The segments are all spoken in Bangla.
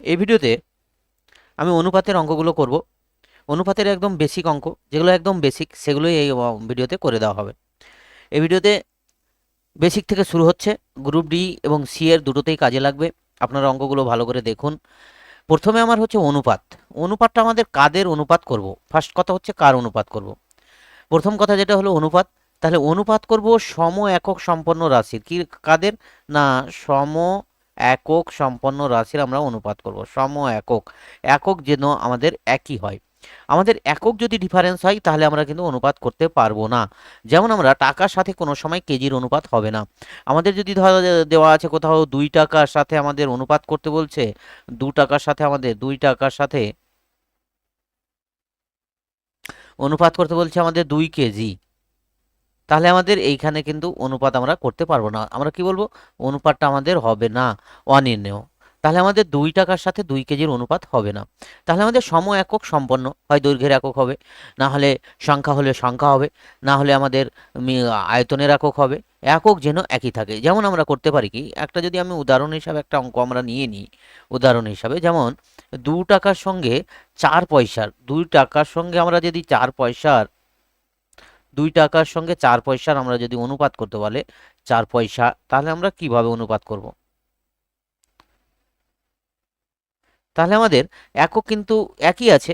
এই ভিডিওতে আমি অনুপাতের অঙ্কগুলো করব। অনুপাতের একদম বেসিক অঙ্ক, যেগুলো একদম বেসিক সেগুলোই এই ভিডিওতে করে দেওয়া হবে। এই ভিডিওতে বেসিক থেকে শুরু হচ্ছে গ্রুপ ডি এবং সি এর দুটোতেই কাজে লাগবে। আপনারা অঙ্কগুলো ভালো করে দেখুন। প্রথমে আমার হচ্ছে অনুপাত। অনুপাতটা আমাদের কাদের অনুপাত করব? ফার্স্ট কথা হচ্ছে কার অনুপাত করব? প্রথম কথা যেটা হলো অনুপাত, তাহলে অনুপাত করব সম একক সম্পন্ন রাশির। কি, কাদের? না, সম একক সম্পন্ন রাশির আমরা অনুপাত করব, সম একক। একক যেন আমাদের একই হয়। আমাদের একক যদি ডিফারেন্স হয়, তাহলে আমরা কিন্তু অনুপাত করতে পারব না। যেমন আমরা টাকার সাথে কোনো সময় কেজির অনুপাত হবে না। আমাদের যদি ধরো দেওয়া আছে কোথাও দুই টাকার সাথে আমাদের অনুপাত করতে বলছে, দু টাকার সাথে আমাদের, দুই টাকার সাথে অনুপাত করতে বলছে আমাদের দুই কেজি। তাহলে আমাদের এইখানে কিন্তু অনুপাত আমরা করতে পারব না। আমরা কি বলব? অনুপাতটা আমাদের হবে না, অনির্ণেয়। তাহলে আমাদের দুই টাকার সাথে দুই কেজির অনুপাত হবে না। তাহলে আমাদের সম একক সম্পন্ন, হয় দৈর্ঘ্যের একক হবে, না হলে সংখ্যা হলে সংখ্যা হবে, না হলে আমাদের আয়তনের একক হবে। একক যেন একই থাকে। যেমন আমরা করতে পারি কি, একটা যদি আমি উদাহরণ হিসাবে একটা অঙ্ক আমরা নিয়ে নিই, উদাহরণ হিসাবে। যেমন, দু টাকার সঙ্গে চার পয়সার, দুই টাকার সঙ্গে আমরা যদি চার পয়সার দুই টাকার সঙ্গে চার পয়সার আমরা যদি অনুপাত করতে বলে চার পয়সা, তাহলে আমরা কীভাবে অনুপাত করব? তাহলে আমাদের একক কিন্তু একই আছে।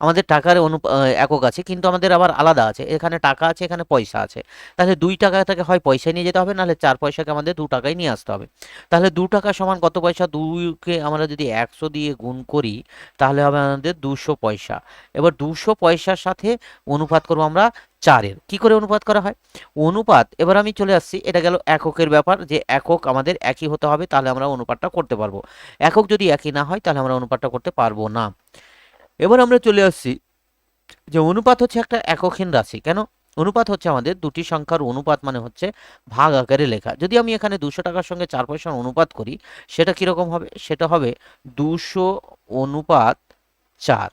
আমাদের টাকার অনু একক আছে, কিন্তু আমাদের আবার আলাদা আছে। এখানে টাকা আছে, এখানে পয়সা আছে। তাহলে দুই টাকাটাকে হয় পয়সায় নিয়ে যেতে হবে, নাহলে চার পয়সাকে আমাদের দু টাকায় নিয়ে আসতে হবে। তাহলে দু টাকা সমান কত পয়সা? দুইকে আমরা যদি একশো দিয়ে গুণ করি, তাহলে হবে আমাদের দুশো পয়সা। এবার দুশো পয়সার সাথে অনুপাত করব আমরা চারের। কি করে অনুপাত করা হয়? অনুপাত, এবার আমি চলে আসছি, এটা গেল এককের ব্যাপার, যে একক আমাদের একই হতে হবে, তাহলে আমরা অনুপাতটা করতে পারব। একক যদি একই না হয়, তাহলে আমরা অনুপাতটা করতে পারব না। এবার আমরা চলে আসছি যে অনুপাত হচ্ছে একটা এককহীন রাশি, কেন? অনুপাত হচ্ছে আমাদের দুটি সংখ্যার অনুপাত মানে হচ্ছে ভাগ আকারে লেখা। যদি আমি এখানে দুশো টাকার সঙ্গে চার পয়সার অনুপাত করি, সেটা কীরকম হবে? সেটা হবে দুশো অনুপাত চার।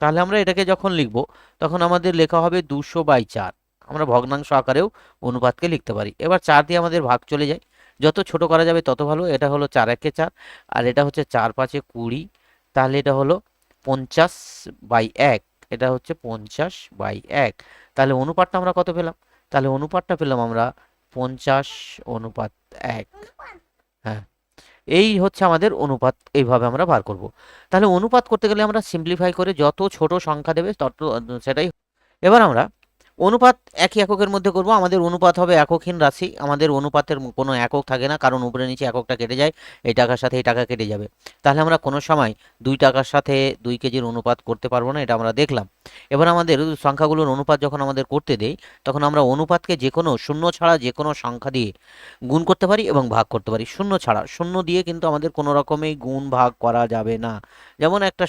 তাহলে আমরা এটাকে যখন লিখব, তখন আমাদের লেখা হবে দুশো বাই চার। আমরা ভগ্নাংশ আকারেও অনুপাতকে লিখতে পারি। এবার চার দিয়ে আমাদের ভাগ চলে যায়। যত ছোট করা যাবে তত ভালো। এটা হলো চার একে চার। আর এটা হচ্ছে চার পাঁচে কুড়ি। তাহলে এটা হলো পঞ্চাশ বাই এক, এটা হচ্ছে পঞ্চাশ বাই এক। তাহলে অনুপাতটা আমরা কত পেলাম? তাহলে অনুপাতটা পেলাম আমরা পঞ্চাশ অনুপাত এক। হ্যাঁ এই হচ্ছে আমাদের অনুপাত, এইভাবে আমরা বার করব। তাহলে অনুপাত করতে গেলে আমরা সিম্পলিফাই করে যত ছোট সংখ্যা দেবে তত সেটাই। এবার আমরা অনুপাত একই এককের মধ্যে করব, আমাদের অনুপাত হবে এককহীন রাশি, আমাদের অনুপাতের কোনো একক থাকে না, কারণ উপরে নিচে এককটা কেটে যায়, এই টাকার সাথে এই টাকা কেটে যাবে। তাহলে আমরা কোনো সময় দুই টাকার সাথে দুই কেজির অনুপাত করতে পারব না, এটা আমরা দেখলাম। এবার আমাদের সংখ্যাগুলোর অনুপাত যখন আমাদের করতে দেই, তখন আমরা অনুপাতকে যে কোনো শূন্য ছাড়া যে কোনো সংখ্যা দিয়ে গুণ করতে পারি এবং ভাগ করতে পারি। শূন্য ছাড়া, শূন্য দিয়ে কিন্তু আমাদের কোনো রকমেই গুণ ভাগ করা যাবে না। যেমন একটা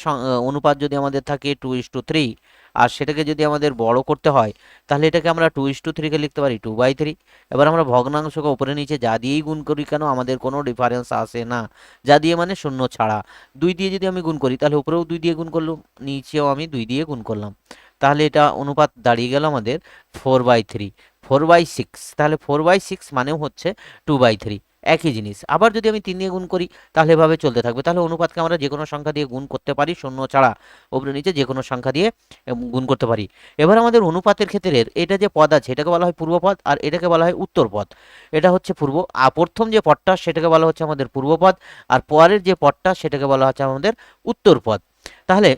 অনুপাত যদি আমাদের থাকে টু ইস টু থ্রি আর সেটাকে যদি আমাদের বড় করতে হয়, তাহলে এটাকে আমরা টু ইস টু থ্রিকে লিখতে পারি টু বাই থ্রি এবার আমরা ভগ্নাংশকে উপরে নিচে যা দিয়েই গুণ করি কেন? আমাদের কোনো ডিফারেন্স আসে না। যা দিয়ে মানে শূন্য ছাড়া। দুই দিয়ে যদি আমি গুণ করি, তাহলে উপরেও দুই দিয়ে গুণ করলাম, নিচেও আমি দুই দিয়ে গুণ করলাম। তাহলে এটা অনুপাত দাঁড়িয়ে গেল আমাদের four by three four by six তাহলে ফোর বাই সিক্স মানেও হচ্ছে টু বাই থ্রি একই জিনিস। আবার যদি আমি তিন দিয়ে গুণ করি, তাহলে এভাবে চলতে থাকবে। তাহলে অনুপাতকে আমরা যে কোনো সংখ্যা দিয়ে গুণ করতে পারি, শূন্য ছাড়া উপরে নিচে যে কোনো সংখ্যা দিয়ে গুণ করতে পারি। এবার আমাদের অনুপাতের ক্ষেত্রে এটা যে পদ আছে, এটাকে বলা হয় পূর্বপদ আর এটাকে বলা হয় উত্তরপদ। এটা হচ্ছে পূর্ব প্রথম যে পদটা, সেটাকে বলা হচ্ছে আমাদের পূর্বপদ আর পরের যে পদটা, সেটাকে বলা হচ্ছে আমাদের উত্তরপদ। তাহলে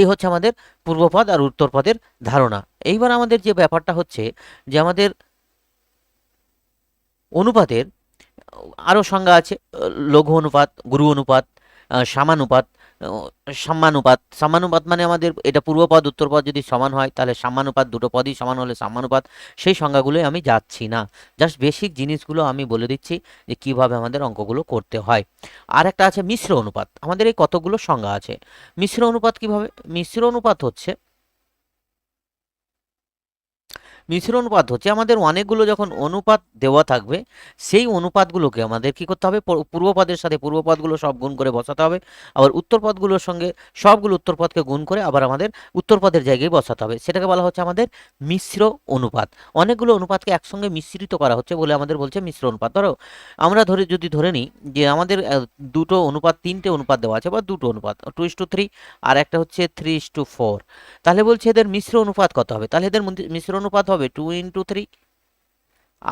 এই হচ্ছে আমাদের পূর্বপদ আর উত্তরপদের ধারণা। এইবার আমাদের যে ব্যাপারটা হচ্ছে যে আমাদের অনুপাতের আরও সংজ্ঞা আছে লঘু অনুপাত, গুরু অনুপাত সামানুপাত সম্মানুপাত। সাম্যানুপাত মানে আমাদের এটা পূর্বপদ, উত্তরপদ যদি সমান হয়, তাহলে সম্মানুপাত, দুটো পদই সমান হলে সাম্যানুপাত সেই সংজ্ঞাগুলোই আমি যাচ্ছি না। জাস্ট বেসিক জিনিসগুলো আমি বলে দিচ্ছি যে কীভাবে আমাদের অঙ্কগুলো করতে হয়। আর একটা আছে মিশ্র অনুপাত। আমাদের এই কতগুলো সংজ্ঞা আছে? মিশ্র অনুপাত কীভাবে? মিশ্র অনুপাত হচ্ছে মিশ্র অনুপাত হচ্ছে আমাদের অনেকগুলো যখন অনুপাত দেওয়া থাকবে, সেই অনুপাতগুলোকে আমাদের কি করতে হবে? পূর্বপদের সাথে পূর্বপদগুলো সব গুণ করে বসাতে হবে। আবার উত্তরপদগুলোর সঙ্গে সবগুলো উত্তরপদকে গুণ করে আবার আমাদের উত্তরপদের জায়গায় বসাতে হবে। সেটাকে বলা হচ্ছে আমাদের মিশ্র অনুপাত। অনেকগুলো অনুপাতকে একসঙ্গে মিশ্রিত করা হচ্ছে বলে আমাদের বলছে মিশ্র অনুপাত। ধরো, আমরা ধরে, যদি ধরে নিই যে আমাদের দুটো অনুপাত, তিনটে অনুপাত দেওয়া আছে বা দুটো অনুপাত টু ইস টু থ্রি আর একটা হচ্ছে থ্রি ইস টু ফোর তাহলে বলছে এদের মিশ্র অনুপাত কত হবে? তাহলে এদের মিশ্র অনুপাত হবে টু ইন্টু থ্রি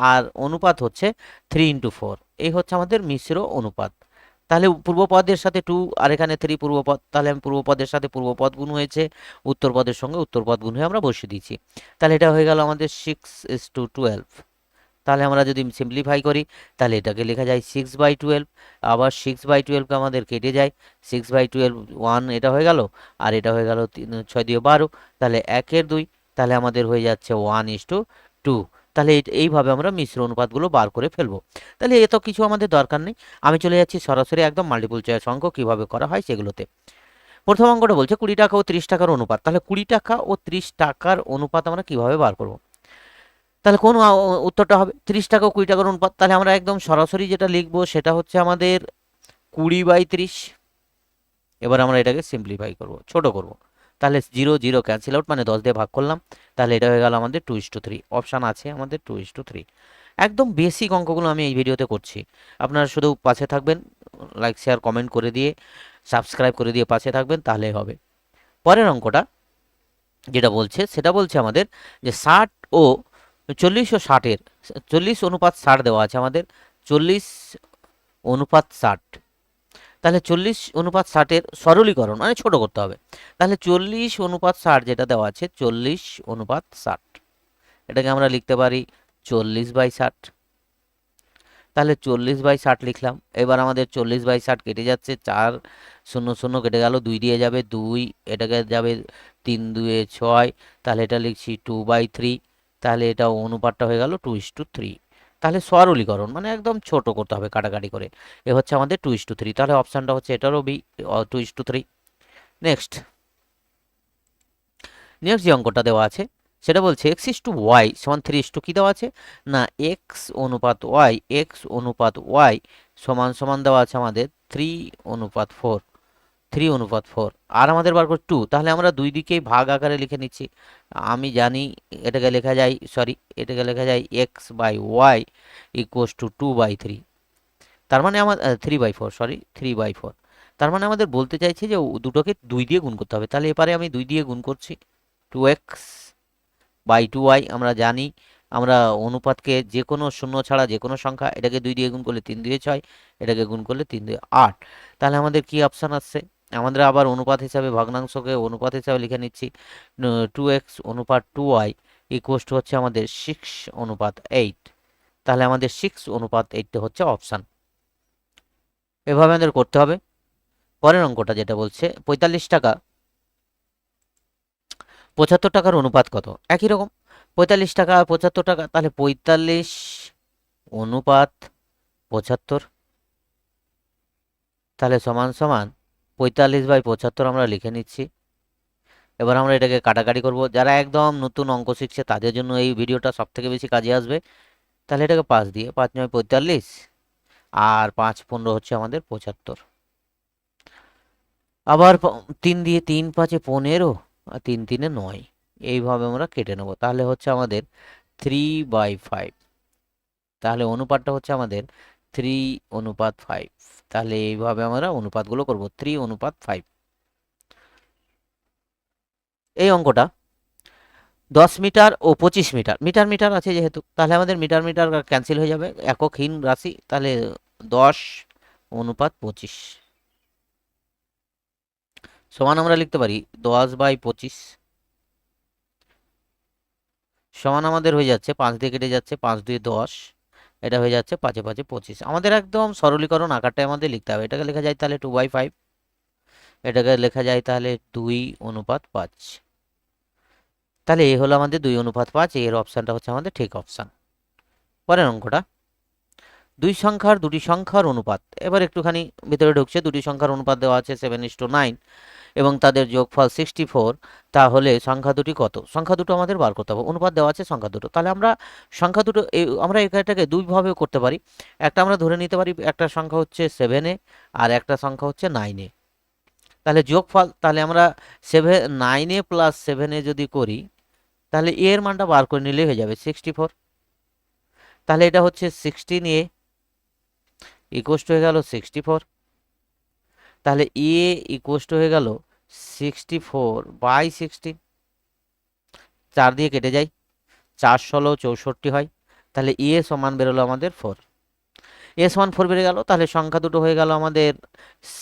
আর অনুপাত হচ্ছে থ্রি ইন্টু ফোর এই হচ্ছে আমাদের মিশ্র অনুপাত। তাহলে পূর্বপদের সাথে টু আর এখানে থ্রি পূর্বপদ, তাহলে আমি পূর্বপদের সাথে পূর্বপদ গুণ হয়েছে, উত্তরপদের সঙ্গে উত্তরপদ গুণ হয়ে আমরা বসিয়ে দিচ্ছি তাহলে এটা হয়ে গেল আমাদের সিক্স ইস টু টুয়েলভ তাহলে আমরা যদি সিম্পলিফাই করি, তাহলে এটাকে লেখা যায় সিক্স বাই টুয়েলভ আবার সিক্স বাই টুয়েলভকে আমাদের কেটে যায় সিক্স বাই টুয়েলভ ওয়ান এটা হয়ে গেল। আর এটা হয়ে গেল ছয় দিয়ে বারো। তাহলে একের দুই তাহলে আমাদের হয়ে যাচ্ছে ওয়ান ইস টু টু তাহলে এই- এইভাবে আমরা মিশ্র অনুপাতগুলো বার করে ফেলব। তাহলে এত কিছু আমাদের দরকার নেই। আমি চলে যাচ্ছি সরাসরি একদম মাল্টিপুল চয়েস অঙ্ক কীভাবে করা হয় সেগুলোতে। প্রথম অঙ্কটা বলছে কুড়ি টাকা ও ত্রিশ টাকার অনুপাত। তাহলে কুড়ি টাকা ও ত্রিশ টাকার অনুপাত আমরা কীভাবে বার করব? তাহলে কোন উত্তরটা হবে ত্রিশ টাকা ও কুড়ি টাকার অনুপাত। তাহলে আমরা একদম সরাসরি যেটা লিখব সেটা হচ্ছে আমাদের কুড়ি বাই ত্রিশ। এবার আমরা এটাকে সিম্পলিফাই করব, ছোট করব। তাহলে জিরো জিরো ক্যান্সেল আউট মানে দশ দিয়ে ভাগ করলাম। তাহলে এটা হয়ে গেল আমাদের two is to three option আছে আমাদের টু ইস টু থ্রি একদম বেসিক অঙ্কগুলো আমি এই ভিডিওতে করছি। আপনারা শুধু পাশে থাকবেন লাইক শেয়ার কমেন্ট করে দিয়ে সাবস্ক্রাইব করে দিয়ে পাশে থাকবেন, তাহলেই হবে। পরের অঙ্কটা, যেটা বলছে, সেটা বলছে আমাদের যে ষাট ও চল্লিশ ও ষাটের, চল্লিশ অনুপাত ষাট দেওয়া আছে আমাদের, চল্লিশ অনুপাত ষাট। তাহলে চল্লিশ অনুপাত ষাটের সরলীকরণ মানে ছোট করতে হবে। তাহলে চল্লিশ অনুপাত ষাট যেটা দেওয়া আছে, চল্লিশ অনুপাত ষাট। এটাকে আমরা লিখতে পারি চল্লিশ বাই ষাট। তাহলে চল্লিশ বাই ষাট লিখলাম। এবার আমাদের চল্লিশ বাই ষাট কেটে যাচ্ছে, চার শূন্য শূন্য কেটে গেল, দুই দিয়ে যাবে দুই, এটাকে যাবে তিন দুয়ে ছয়। তাহলে এটা লিখছি টু বাই থ্রি তাহলে এটা অনুপাতটা হয়ে গেল টু ইস টু থ্রি তাহলে সরলীকরণ মানে একদম ছোট করতে হবে কাটাকাটি করে। এ হচ্ছে আমাদের টু ইস টু থ্রি তাহলে অপশানটা হচ্ছে এটারও B two is to three next next যে অঙ্কটা দেওয়া আছে, সেটা বলছে এক্স ইস টু ওয়াই সমান থ্রি ইস টু কী দেওয়া আছে? না এক্স অনুপাত ওয়াই এক্স অনুপাত ওয়াই সমান সমান দেওয়া আছে আমাদের থ্রি অনুপাত ফোর থ্রি অনুপাত ফোর আর আমাদের বার করে টু তাহলে আমরা দুই দিকেই ভাগ আকারে লিখে নিচ্ছি। আমি জানি এটাকে লেখা যায় সরি এটাকে লেখা যায় x by y equals two two by three তার মানে আমার three by four sorry three by four তার মানে আমাদের বলতে চাইছে যে দুটোকে দুই দিয়ে গুণ করতে হবে। তাহলে এবারে আমি দুই দিয়ে গুণ করছি। Two x by two y আমরা জানি, আমরা অনুপাতকে যে কোনো শূন্য ছাড়া যে কোনো সংখ্যা, এটাকে দুই দিয়ে গুণ করলে তিন দুয়ে ছয়, এটাকে গুণ করলে তিন দুয়ে আট। তাহলে আমাদের কি অপশান আসছে? আমাদের আবার অনুপাত হিসাবে ভগ্নাংশকে অনুপাত হিসাবে লিখে নিচ্ছি টু এক্স অনুপাত টু ওয়াই ইকুয়াস টু হচ্ছে আমাদের সিক্স অনুপাত এইট তাহলে আমাদের সিক্স অনুপাত এইটটা হচ্ছে অপশান এভাবে আমাদের করতে হবে। পরের অঙ্কটা যেটা বলছে, পঁয়তাল্লিশ টাকা, পঁচাত্তর টাকার অনুপাত কত? একই রকম। পঁয়তাল্লিশ টাকা, পঁচাত্তর টাকা, তাহলে পঁয়তাল্লিশ অনুপাত পঁচাত্তর। তাহলে সমান সমান পঁয়তাল্লিশ বাই পঁচাত্তর আমরা লিখে নিচ্ছি। এবার আমরা এটাকে কাটাকাটি করব। যারা একদম নতুন অঙ্ক শিখছে, তাদের জন্য এই ভিডিওটা সব থেকে বেশি কাজে আসবে। তাহলে এটাকে পাঁচ দিয়ে, পাঁচ নয় পঁয়তাল্লিশ আর পাঁচ পনেরো হচ্ছে আমাদের পঁচাত্তর। আবার তিন দিয়ে তিন পাঁচে পনেরো আর তিন তিনে নয়। এইভাবে আমরা কেটে নেব। তাহলে হচ্ছে আমাদের থ্রি বাই ফাইভ তাহলে অনুপাতটা হচ্ছে আমাদের থ্রি অনুপাত ফাইভ তাহলে এইভাবে আমরা অনুপাতগুলো করব থ্রি অনুপাত ফাইভ এই অঙ্কটা দশ মিটার ও পঁচিশ মিটার। মিটার মিটার আছে যেহেতু, তাহলে আমাদের মিটার মিটার ক্যান্সেল হয়ে যাবে এককহীন রাশি, তাহলে দশ অনুপাত পঁচিশ। সমান আমরা লিখতে পারি দশ বাই পঁচিশ। সমান আমাদের হয়ে যাচ্ছে, পাঁচ দিয়ে কেটে যাচ্ছে, পাঁচ দুই দশ। এটা হয়ে যাচ্ছে পাঁচে পাঁচে পঁচিশ। আমাদের একদম সরলীকরণ আকারটাই আমাদের লিখতে হবে। এটাকে লেখা যায় তাহলে টু বাই ফাইভ এটাকে লেখা যায় তাহলে দুই অনুপাত পাঁচ। তাহলে এ হলো আমাদের দুই অনুপাত পাঁচ, এর অপশানটা হচ্ছে আমাদের ঠিক অপশান। পরের অঙ্কটা। দুই সংখ্যার দুটি সংখ্যার অনুপাত। এবার একটুখানি ভিতরে ঢুকছে, দুটি সংখ্যার অনুপাত দেওয়া আছে সেভেন ইস টু নাইন এবং তাদের যোগফল সিক্সটি ফোর তাহলে সংখ্যা দুটি কত? সংখ্যা দুটো আমাদের বার করতে হবে। অনুপাত দেওয়া আছে সংখ্যা দুটো। তাহলে আমরা সংখ্যা দুটো আমরা এটাকে দুইভাবে করতে পারি। একটা আমরা ধরে নিতে পারি, একটা সংখ্যা হচ্ছে সেভেনে আর একটা সংখ্যা হচ্ছে নাইনে তাহলে যোগফল, তাহলে আমরা সেভেন নাইনে প্লাস সেভেনে যদি করি, তাহলে এ এর মানটা বার করে নিলেই হয়ে যাবে সিক্সটি ফোর তাহলে এটা হচ্ছে সিক্সটিন এ ইকোস্ট হয়ে গেল সিক্সটি ফোর তাহলে এ ইকোস্ট হয়ে গেল সিক্সটি ফোর বাই সিক্সটিন চার দিয়ে কেটে যায়, চার ষোলো চৌষট্টি হয়, তাহলে এ সমান বেরোলো আমাদের ফোর এ সমান ফোর বেড়ে গেল, তাহলে সংখ্যা দুটো হয়ে গেল আমাদের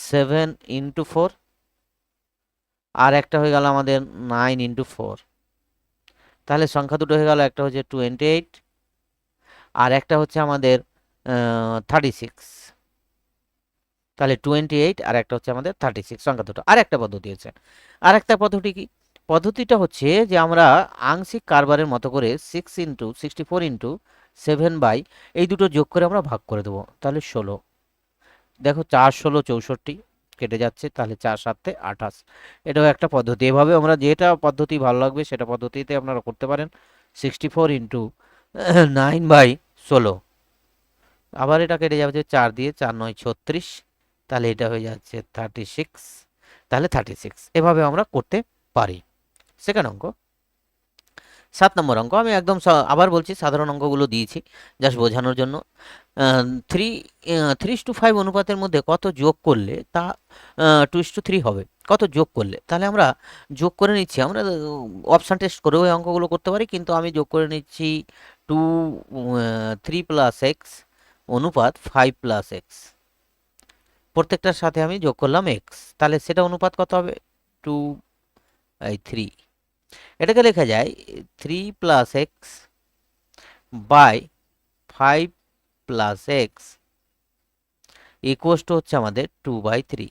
সেভেন ইন্টু ফোর আর একটা হয়ে গেল আমাদের নাইন ইন্টু ফোর তাহলে সংখ্যা দুটো হয়ে গেল, একটা হচ্ছে টোয়েন্টি এইট আর একটা হচ্ছে আমাদের থার্টি সিক্স তাহলে টোয়েন্টি এইট আর একটা হচ্ছে আমাদের থার্টি সিক্স সংখ্যা দুটো। আর একটা পদ্ধতি আছে আর একটা পদ্ধতি কি? পদ্ধতিটা হচ্ছে যে আমরা আংশিক কারবারের মতো করে six into sixty four into seven by এই দুটো যোগ করে আমরা ভাগ করে দেবো। তাহলে ষোলো। দেখো চার, ষোলো, চৌষট্টি কেটে যাচ্ছে, তাহলে চার, সাতে আঠাশ। এটাও একটা পদ্ধতি। এভাবে আমরা যেটা পদ্ধতি ভালো লাগবে সেটা পদ্ধতিতে আপনারা করতে পারেন। Sixty four into nine by ষোলো। আবার এটা কেটে যাবে চার দিয়ে চার নয়, ছত্রিশ। তাহলে এটা হয়ে যাচ্ছে থার্টি সিক্স তাহলে থার্টি সিক্স এভাবে আমরা করতে পারি। সেকেন্ড অঙ্ক। সাত নম্বর অঙ্ক। আমি একদম আবার বলছি, সাধারণ অঙ্কগুলো দিয়েছি জাস্ট বোঝানোর জন্য। থ্রি থ্রি টু ফাইভ অনুপাতের মধ্যে কত যোগ করলে তা টু টু থ্রি হবে। কত যোগ করলে? তাহলে আমরা যোগ করে নিচ্ছি। আমরা অপশান টেস্ট করেও এই অঙ্কগুলো করতে পারি, কিন্তু আমি যোগ করে নিচ্ছি টু থ্রি প্লাস এক্স অনুপাত ফাইভ প্লাস এক্স প্রত্যেকটার সাথে আমি যোগ করলাম এক্স তাহলে সেটা অনুপাত কত হবে? টু এই থ্রি এটাকে লেখা যায় three plus x by five plus x equals two হচ্ছে আমাদের টু বাই থ্রি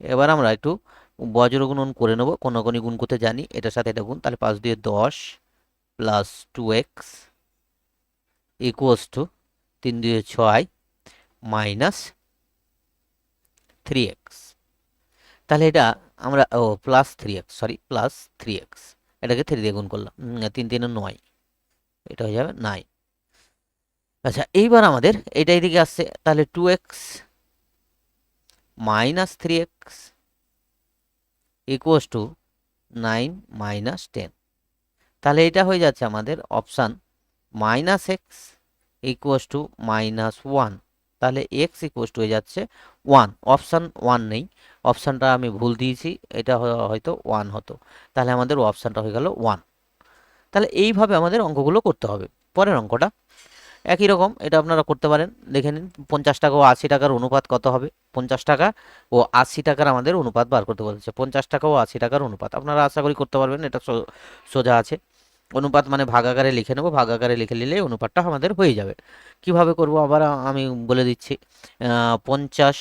এবার আমরা একটু বজ্র গুণন করে নেব কোনো গুণ করতে জানি, এটার সাথে এটা গুণ, তাহলে পাঁচ দিয়ে দশ plus two x equals to তিন দিয়ে ছয় মাইনাস থ্রি এক্স তাহলে এটা আমরা, ও plus three x sorry plus three x এটাকে থ্রি দিয়ে গুণ করলাম। তিন তিনে নয়। এটা হয়ে যাবে নাইন আচ্ছা এইবার আমাদের এটা এদিকে আসছে। তাহলে two x minus three x equals to nine minus ten তাহলে এটা হয়ে যাচ্ছে আমাদের option minus x equals to minus one তাহলে এক্স ইকুয়াস টু হয়ে যাচ্ছে ওয়ান অপশান ওয়ান নেই। অপশানটা আমি ভুল দিয়েছি, এটা হয়তো ওয়ান হতো। তাহলে আমাদের অপশানটা হয়ে গেল ওয়ান তাহলে এইভাবে আমাদের অঙ্কগুলো করতে হবে। পরের অঙ্কটা। একই রকম, এটা আপনারা করতে পারেন। দেখে নিন, পঞ্চাশ টাকা ও আশি টাকার অনুপাত কত হবে? পঞ্চাশ টাকা ও আশি টাকার আমাদের অনুপাত বার করতে বলেছে। পঞ্চাশ টাকা ও আশি টাকার অনুপাত। আপনারা আশা করি করতে পারবেন, এটা সোজা আছে। অনুপাত মানে ভাগাকারে লিখে নেব, ভাগাকারে লিখে নিলে অনুপাতটা আমাদের হয়ে যাবে। কীভাবে করব? আবার আমি বলে দিচ্ছি পঞ্চাশ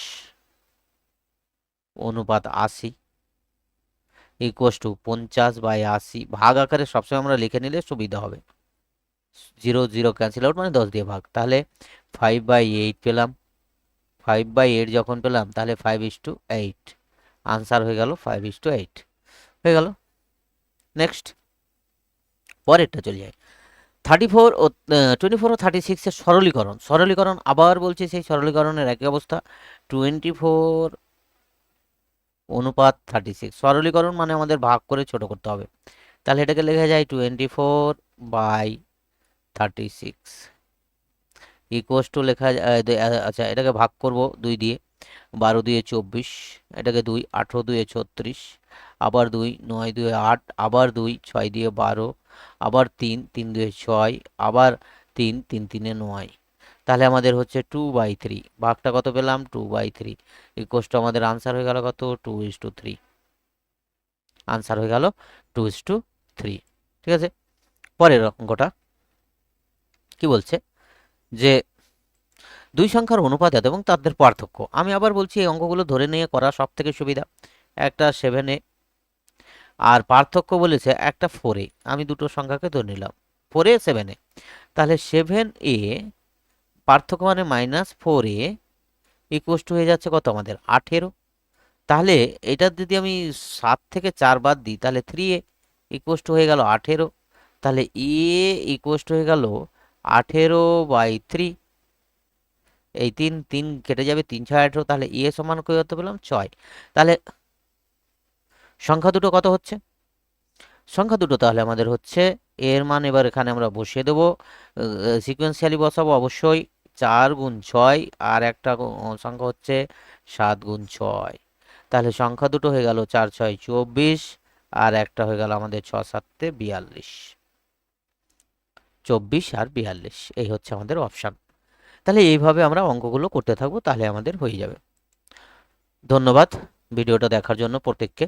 অনুপাত আশি ইকুয়াস টু পঞ্চাশ বাই আশি। ভাগ আকারে সবসময় আমরা লিখে নিলে সুবিধা হবে। জিরো জিরো ক্যান্সেল আউট মানে দশ দিয়ে ভাগ। তাহলে ফাইভ বাই এইট পেলাম। ফাইভ বাই এইট যখন পেলাম, তাহলে five is to eight answer হয়ে গেল ফাইভ ইস টু এইট হয়ে গেল। নেক্সট পরেরটা চলে যায় থার্টি ফোর ও টোয়েন্টি ফোর ও থার্টি সিক্সের সরলীকরণ। সরলীকরণ আবার বলছি সেই সরলীকরণের একই অবস্থা। টোয়েন্টি ফোর অনুপাত থার্টি সিক্স সরলীকরণ মানে আমাদের ভাগ করে ছোট করতে হবে। তাহলে এটাকে লেখা যায় twenty four by thirty six equals to লেখা আচ্ছা এটাকে ভাগ করব দুই দিয়ে। বারো দুয়ে চব্বিশ, এটাকে দুই, আঠেরো দুয়ে ছত্রিশ, আবার দুই, নয় দুয়ে আট, আবার দুই, ছয় দিয়ে বারো আবার তিন তিন দুয়ে ছয়, আবার তিন তিন তিনে নয়। তাহলে আমাদের হচ্ছে টু বাই থ্রি ভাগটা কত পেলাম? Two by three equals to আমাদের আনসার হয়ে গেল কত? Two is to three answer হয়ে গেল টু ইস টু থ্রি ঠিক আছে? পরের অঙ্কটা কি বলছে? যে দুই সংখ্যার অনুপাত এবং তাদের পার্থক্য। আমি আবার বলছি এই অঙ্কগুলো ধরে নিয়ে করা সব থেকে সুবিধা। একটা সেভেনে আর পার্থক্য বলেছে একটা ফোরে আমি দুটো সংখ্যাকে ধরে নিলাম। ফোরে সেভেনে তাহলে সেভেন এ পার্থক্য মানে minus four a equals to হয়ে যাচ্ছে কত আমাদের? আঠেরো। তাহলে এটা যদি আমি সাত থেকে চার বাদ দিই, তাহলে থ্রি এ ইকুয়াস টু হয়ে গেল আঠেরো। তাহলে এ ইকুয়াস টু হয়ে গেল আঠেরো বাই থ্রি এই তিন তিন কেটে যাবে তিন, ছয়, আঠেরো। তাহলে এ সমান কত পেলাম? ছয়। তাহলে সংখ্যা দুটো কত হচ্ছে? সংখ্যা দুটো তাহলে আমাদের হচ্ছে, এর মান এবার এখানে আমরা বসিয়ে দেবো। সিকোয়েন্সিয়ালি বসাবো অবশ্যই চার গুণ ছয়, আর একটা সংখ্যা হচ্ছে সাত গুণ ছয়। তাহলে সংখ্যা দুটো হয়ে গেল চার ছয় চব্বিশ, আর একটা হয়ে গেল আমাদের ছ সাতে বিয়াল্লিশ। চব্বিশ আর বিয়াল্লিশ, এই হচ্ছে আমাদের অপশান তাহলে এইভাবে আমরা অঙ্কগুলো করতে থাকব, তাহলে আমাদের হয়ে যাবে। ধন্যবাদ, ভিডিওটা দেখার জন্য প্রত্যেককে।